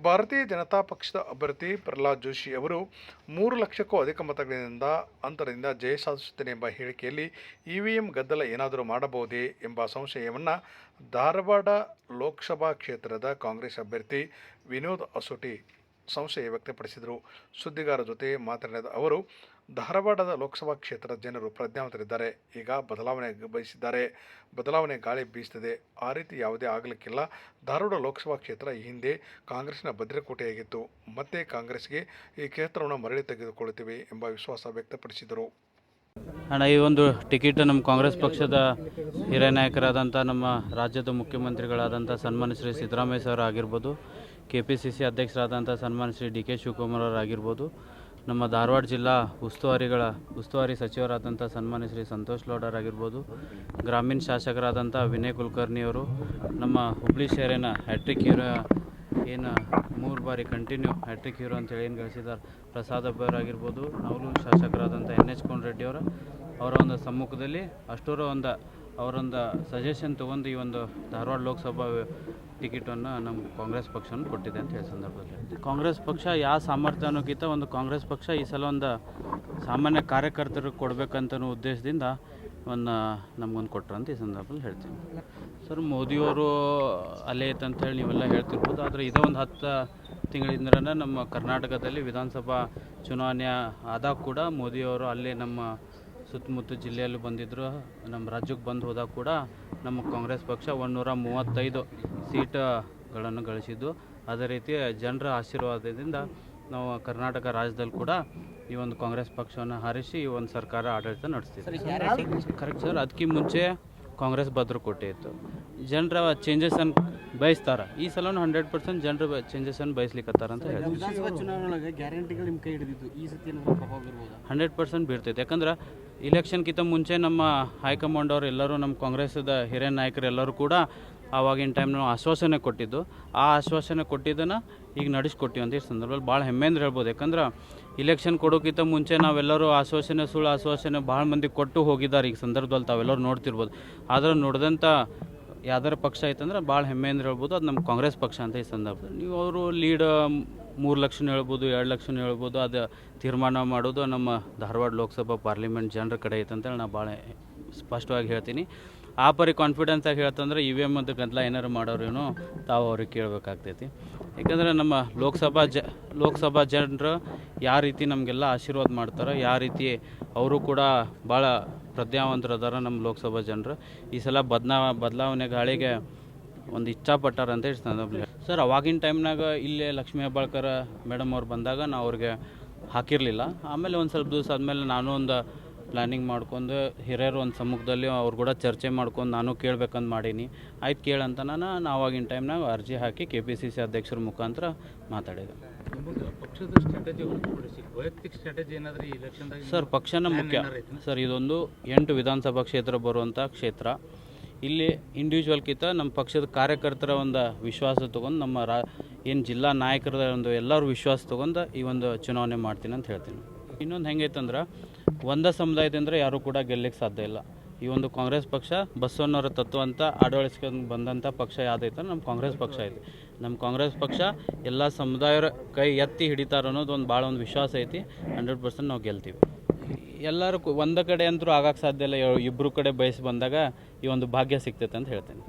ಭಾರತೀಯ ಜನತಾ ಪಕ್ಷದ ಅಭ್ಯರ್ಥಿ ಪ್ರಹ್ಲಾದ್ ಜೋಶಿ ಅವರು ಮೂರು ಲಕ್ಷಕ್ಕೂ ಅಧಿಕ ಮತಗಳಿಂದ ಅಂತರದಿಂದ ಜಯ ಸಾಧಿಸುತ್ತೇನೆ ಎಂಬ ಹೇಳಿಕೆಯಲ್ಲಿ ಇವಿಎಂ ಗದ್ದಲ ಏನಾದರೂ ಮಾಡಬಹುದೇ ಎಂಬ ಸಂಶಯವನ್ನು ಧಾರವಾಡ ಲೋಕಸಭಾ ಕ್ಷೇತ್ರದ ಕಾಂಗ್ರೆಸ್ ಅಭ್ಯರ್ಥಿ ವಿನೋದ್ ಅಸೋಟಿ ಸಂಶಯ ವ್ಯಕ್ತಪಡಿಸಿದರು. ಸುದ್ದಿಗಾರರ ಜೊತೆ ಮಾತನಾಡಿದ ಅವರು, ಧಾರವಾಡದ ಲೋಕಸಭಾ ಕ್ಷೇತ್ರದ ಜನರು ಪ್ರಜ್ಞಾವಂತರಿದ್ದಾರೆ. ಈಗ ಬದಲಾವಣೆ ಬಯಸಿದ್ದಾರೆ. ಬದಲಾವಣೆ ಗಾಳಿ ಬೀಸುತ್ತದೆ. ಆ ರೀತಿ ಯಾವುದೇ ಆಗಲಿಕ್ಕಿಲ್ಲ. ಧಾರವಾಡ ಲೋಕಸಭಾ ಕ್ಷೇತ್ರ ಈ ಹಿಂದೆ ಕಾಂಗ್ರೆಸ್ನ ಭದ್ರಕೋಟೆಯಾಗಿತ್ತು. ಮತ್ತೆ ಕಾಂಗ್ರೆಸ್ಗೆ ಈ ಕ್ಷೇತ್ರವನ್ನು ಮರಳಿ ತೆಗೆದುಕೊಳ್ಳುತ್ತೇವೆ ಎಂಬ ವಿಶ್ವಾಸ ವ್ಯಕ್ತಪಡಿಸಿದರು. ಅಣ್ಣ, ಈ ಒಂದು ಟಿಕೆಟ್ ನಮ್ಮ ಕಾಂಗ್ರೆಸ್ ಪಕ್ಷದ ಹಿರಿಯ ನಾಯಕರಾದಂಥ ನಮ್ಮ ರಾಜ್ಯದ ಮುಖ್ಯಮಂತ್ರಿಗಳಾದಂಥ ಸನ್ಮಾನ್ಯ ಶ್ರೀ ಸಿದ್ದರಾಮಯ್ಯ ಸರ್ ಆಗಿರ್ಬೋದು ಕೆ ಪಿ ಸಿ ಸಿ ಅಧ್ಯಕ್ಷರಾದಂಥ ಸನ್ಮಾನ್ ಶ್ರೀ ಡಿ ಕೆ ಶಿವಕುಮಾರ್ ಅವರಾಗಿರ್ಬೋದು ನಮ್ಮ ಧಾರವಾಡ ಜಿಲ್ಲಾ ಉಸ್ತುವಾರಿಗಳ, ಉಸ್ತುವಾರಿ ಸಚಿವರಾದಂಥ ಸನ್ಮಾನ್ಯ ಶ್ರೀ ಸಂತೋಷ್ ಲೋಡರ್ ಆಗಿರ್ಬೋದು, ಗ್ರಾಮೀಣ ಶಾಸಕರಾದಂಥ ವಿನಯ್ ಕುಲಕರ್ಣಿಯವರು ನಮ್ಮ ಹುಬ್ಳಿ ಶೇರಿನ ಹ್ಯಾಟ್ರಿಕ್ ಹೀರೋ ಏನು ಮೂರು ಬಾರಿ ಕಂಟಿನ್ಯೂ ಹ್ಯಾಟ್ರಿಕ್ ಹೀರೋ ಅಂತೇಳಿ ಏನು ಗಳಿಸಿದ್ದಾರೆ, ಪ್ರಸಾದ್ ಆಗಿರ್ಬೋದು ನವಲೂರು ಶಾಸಕರಾದಂಥ ಎನ್ ಎಚ್ ಕೋನ್ ಅವರ ಅವರ ಒಂದು ಸಮ್ಮುಖದಲ್ಲಿ ಅಷ್ಟೂರ ಒಂದು ಅವರೊಂದು ಸಜೆಷನ್ ತೊಗೊಂಡು ಈ ಒಂದು ಧಾರವಾಡ ಲೋಕಸಭಾ ಟಿಕೆಟನ್ನು ನಮ್ಮ ಕಾಂಗ್ರೆಸ್ ಪಕ್ಷವನ್ನು ಕೊಟ್ಟಿದೆ ಅಂತ ಹೇಳಿ ಸಂದರ್ಭದಲ್ಲಿ ಕಾಂಗ್ರೆಸ್ ಪಕ್ಷ ಯಾವ ಸಾಮರ್ಥ್ಯ ಅನ್ನೋಕ್ಕಿಂತ ಒಂದು ಕಾಂಗ್ರೆಸ್ ಪಕ್ಷ ಈ ಸಲ ಒಂದು ಸಾಮಾನ್ಯ ಕಾರ್ಯಕರ್ತರಿಗೆ ಕೊಡಬೇಕಂತ ಉದ್ದೇಶದಿಂದ ಒಂದು ನಮಗೊಂದು ಕೊಟ್ರು ಅಂತ ಈ ಸಂದರ್ಭದಲ್ಲಿ ಹೇಳ್ತೀನಿ. ಸರ್, ಮೋದಿಯವರು ಅಲ್ಲೇ ಐತೆ ಹೇಳಿ ನೀವೆಲ್ಲ ಹೇಳ್ತಿರ್ಬೋದು, ಆದರೆ ಇದೇ ಒಂದು ಹತ್ತು ತಿಂಗಳಿಂದ ನಮ್ಮ ಕರ್ನಾಟಕದಲ್ಲಿ ವಿಧಾನಸಭಾ ಚುನಾವಣೆ ಆದಾಗ ಕೂಡ ಮೋದಿಯವರು ಅಲ್ಲೇ ನಮ್ಮ ಸುತ್ತಮುತ್ತ ಜಿಲ್ಲೆಯಲ್ಲಿ ಬಂದಿದ್ದರು ನಮ್ಮ ರಾಜ್ಯಕ್ಕೆ ಬಂದು ಹೋದಾಗ ಕೂಡ ನಮ್ಮ ಕಾಂಗ್ರೆಸ್ ಪಕ್ಷ ಒಂದುನೂರ ಮೂವತ್ತೈದು ಸೀಟ್ಗಳನ್ನು ಗಳಿಸಿದ್ದು. ಅದೇ ರೀತಿ ಜನರ ಆಶೀರ್ವಾದದಿಂದ ನಾವು ಕರ್ನಾಟಕ ರಾಜ್ಯದಲ್ಲಿ ಕೂಡ ಈ ಒಂದು ಕಾಂಗ್ರೆಸ್ ಪಕ್ಷವನ್ನು ಹಾರಿಸಿ ಈ ಒಂದು ಸರ್ಕಾರ ಆಡಳಿತ ನಡೆಸ್ತಿದೆ. ಕರೆಕ್ಟ್ ಸರ್ ಅದಕ್ಕೆ ಮುಂಚೆ ಕಾಂಗ್ರೆಸ್ ಭದ್ರ ಕೊಟ್ಟಿತ್ತು ಜನರ ಚೇಂಜಸನ್ನು ಬಯಸ್ತಾರೆ. ಈ ಸಲ ಹಂಡ್ರೆಡ್ ಪರ್ಸೆಂಟ್ ಜನರು ಚೇಂಜಸನ್ನು ಬಯಸ್ಲಿಕ್ಕತ್ತಾರ ಅಂತ ಬೀರ್ಬೋದಾ? ಹಂಡ್ರೆಡ್ ಪರ್ಸೆಂಟ್ ಬೀಳ್ತೈತೆ ಯಾಕಂದ್ರೆ ಇಲೆಕ್ಷನ್ಗಿಂತ ಮುಂಚೆ ನಮ್ಮ ಹೈಕಮಾಂಡ್ ಅವರು ಎಲ್ಲರೂ ನಮ್ಮ ಕಾಂಗ್ರೆಸ್ದ ಹಿರಿಯ ನಾಯಕರು ಎಲ್ಲರೂ ಕೂಡ ಆವಾಗಿನ ಟೈಮ್ ನಾವು ಆಶ್ವಾಸನೆ ಕೊಟ್ಟಿದ್ದು. ಆ ಆಶ್ವಾಸನೆ ಕೊಟ್ಟಿದ್ದನ್ನು ಈಗ ನಡೆಸ್ಕೊಟ್ಟಿವಿ ಅಂತ ಈ ಸಂದರ್ಭದಲ್ಲಿ ಭಾಳ ಹೆಮ್ಮೆಯಿಂದ ಹೇಳ್ಬೋದು. ಯಾಕಂದ್ರೆ ಇಲೆಕ್ಷನ್ ಕೊಡೋಕ್ಕಿಂತ ಮುಂಚೆ ನಾವೆಲ್ಲರೂ ಆಶ್ವಾಸನೆ ಸುಳ್ಳು ಆಶ್ವಾಸನೆ ಭಾಳ ಮಂದಿ ಕೊಟ್ಟು ಹೋಗಿದ್ದಾರೆ ಈಗ ಸಂದರ್ಭದಲ್ಲಿ ತಾವೆಲ್ಲರೂ ನೋಡ್ತಿರ್ಬೋದು. ಆದರೆ ನೋಡಿದಂಥ ಯಾವ್ದಾರ ಪಕ್ಷ ಐತಂದ್ರೆ ಭಾಳ ಹೆಮ್ಮೆಯಿಂದ ಹೇಳ್ಬೋದು, ಅದು ನಮ್ಮ ಕಾಂಗ್ರೆಸ್ ಪಕ್ಷ ಅಂತ ಈ ಸಂದರ್ಭದಲ್ಲಿ. ನೀವು ಅವರು ಲೀಡ್ ಮೂರು ಲಕ್ಷನೂ ಹೇಳ್ಬೋದು, ಎರಡು ಲಕ್ಷನೂ ಹೇಳ್ಬೋದು, ಅದು ತೀರ್ಮಾನ ಮಾಡೋದು ನಮ್ಮ ಧಾರವಾಡ ಲೋಕಸಭಾ ಪಾರ್ಲಿಮೆಂಟ್ ಜನರ ಕಡೆ ಐತೆ ಅಂತೇಳಿ ನಾನು ಭಾಳ ಸ್ಪಷ್ಟವಾಗಿ ಹೇಳ್ತೀನಿ. ಆ ಪರಿ ಕಾನ್ಫಿಡೆನ್ಸ್ ಆಗಿ ಹೇಳ್ತಂದ್ರೆ ಇ ವಿ ಎಂ ಅಂತ ಗದ್ದಲ ಏನಾರು ಮಾಡೋರೇನು ತಾವು ಅವ್ರಿಗೆ ಕೇಳಬೇಕಾಗ್ತೈತಿ. ಯಾಕಂದರೆ ನಮ್ಮ ಲೋಕಸಭಾ ಜ, ಲೋಕಸಭಾ ಜನರು ಯಾವ ರೀತಿ ನಮಗೆಲ್ಲ ಆಶೀರ್ವಾದ ಮಾಡ್ತಾರೆ, ಯಾವ ರೀತಿ ಅವರು ಕೂಡ ಭಾಳ ಪ್ರಜ್ಞಾವಂತರದಾರ ನಮ್ಮ ಲೋಕಸಭಾ ಜನರು. ಈ ಸಲ ಬದಲಾ ಬದಲಾವಣೆ ಗಾಳಿಗೆ ಒಂದು ಇಚ್ಛಾಪಟ್ಟಾರ ಅಂತ ಹೇಳಿ ಸರ್, ಅವಾಗಿನ ಟೈಮ್ನಾಗ ಇಲ್ಲೇ ಲಕ್ಷ್ಮೀ ಹೆಬ್ಬಾಳ್ಕರ್ ಮೇಡಮ್ ಅವ್ರು ಬಂದಾಗ ನಾವು ಅವ್ರಿಗೆ ಹಾಕಿರಲಿಲ್ಲ. ಆಮೇಲೆ ಒಂದು ಸ್ವಲ್ಪ ದಿವಸ ಆದಮೇಲೆ ನಾನು ಒಂದು ಪ್ಲ್ಯಾನಿಂಗ್ ಮಾಡ್ಕೊಂಡು ಹಿರಿಯರು ಒಂದು ಸಮ್ಮುಖದಲ್ಲಿ ಅವ್ರು ಕೂಡ ಚರ್ಚೆ ಮಾಡ್ಕೊಂಡು ನಾನು ಕೇಳ್ಬೇಕಂತ ಮಾಡೀನಿ. ಆಯ್ತು ಕೇಳಂತ ನಾನು ಆವಾಗಿನ ಟೈಮ್ನಾಗ ಅರ್ಜಿ ಹಾಕಿ ಕೆ ಪಿ ಸಿ ಸಿ ಅಧ್ಯಕ್ಷರ ಮುಖಾಂತರ ಮಾತಾಡಿದೆ. ಪಕ್ಷದ ಸ್ಟ್ರಾಟಜಿ ಹೊರತುಪಡಿಸಿ ವೈಯಕ್ತಿಕ ಸ್ಟ್ರಾಟಜಿ ಏನಾದರೂ ಈ ಎಲೆಕ್ಷನ್ದಾಗ ಸರ್ ಪಕ್ಷನ ಮುಖ್ಯ. ಸರ್ ಇದೊಂದು ಎಂಟು ವಿಧಾನಸಭಾ ಕ್ಷೇತ್ರ ಬರುವಂಥ ಕ್ಷೇತ್ರ. ಇಲ್ಲಿ ಇಂಡಿವಿಜುವಲ್ ಕಿತ್ತ ನಮ್ಮ ಪಕ್ಷದ ಕಾರ್ಯಕರ್ತರ ಒಂದು ವಿಶ್ವಾಸ ತೊಗೊಂಡು ನಮ್ಮ ರಾ ಏನು ಜಿಲ್ಲಾ ನಾಯಕರ ಒಂದು ಎಲ್ಲರೂ ವಿಶ್ವಾಸ ತೊಗೊಂಡು ಈ ಒಂದು ಚುನಾವಣೆ ಮಾಡ್ತೀನಿ ಅಂತ ಹೇಳ್ತೀನಿ. ಇನ್ನೊಂದು ಹೆಂಗೈತಂದ್ರೆ ಒಂದೇ ಸಮುದಾಯದಿಂದ ಯಾರೂ ಕೂಡ ಗೆಲ್ಲಕ್ಕೆ ಸಾಧ್ಯ ಇಲ್ಲ. ಈ ಒಂದು ಕಾಂಗ್ರೆಸ್ ಪಕ್ಷ ಬಸವಣ್ಣವರ ತತ್ವ ಅಂತ ಅಳವಡಿಸ್ಕೊಂಡು ಬಂದಂಥ ಪಕ್ಷ ಯಾವುದೈತೆ ನಮ್ಮ ಕಾಂಗ್ರೆಸ್ ಪಕ್ಷ ಐತಿ. ನಮ್ಮ ಕಾಂಗ್ರೆಸ್ ಪಕ್ಷ ಎಲ್ಲ ಸಮುದಾಯರ ಕೈ ಎತ್ತಿ ಹಿಡಿತಾರ ಅನ್ನೋದು ಒಂದು ಭಾಳ ಒಂದು ವಿಶ್ವಾಸ ಐತಿ. ಹಂಡ್ರೆಡ್ ಪರ್ಸೆಂಟ್ ನಾವು ಗೆಲ್ತೀವಿ. ಎಲ್ಲರೂ ಒಂದು ಕಡೆ ಅಂತೂ ಆಗಕ್ಕೆ ಸಾಧ್ಯ ಇಲ್ಲ. ಇಬ್ಬರು ಕಡೆ ಬಯಸಿ ಬಂದಾಗ ಈ ಒಂದು ಭಾಗ್ಯ ಸಿಗ್ತೈತೆ ಅಂತ ಹೇಳ್ತೇನೆ.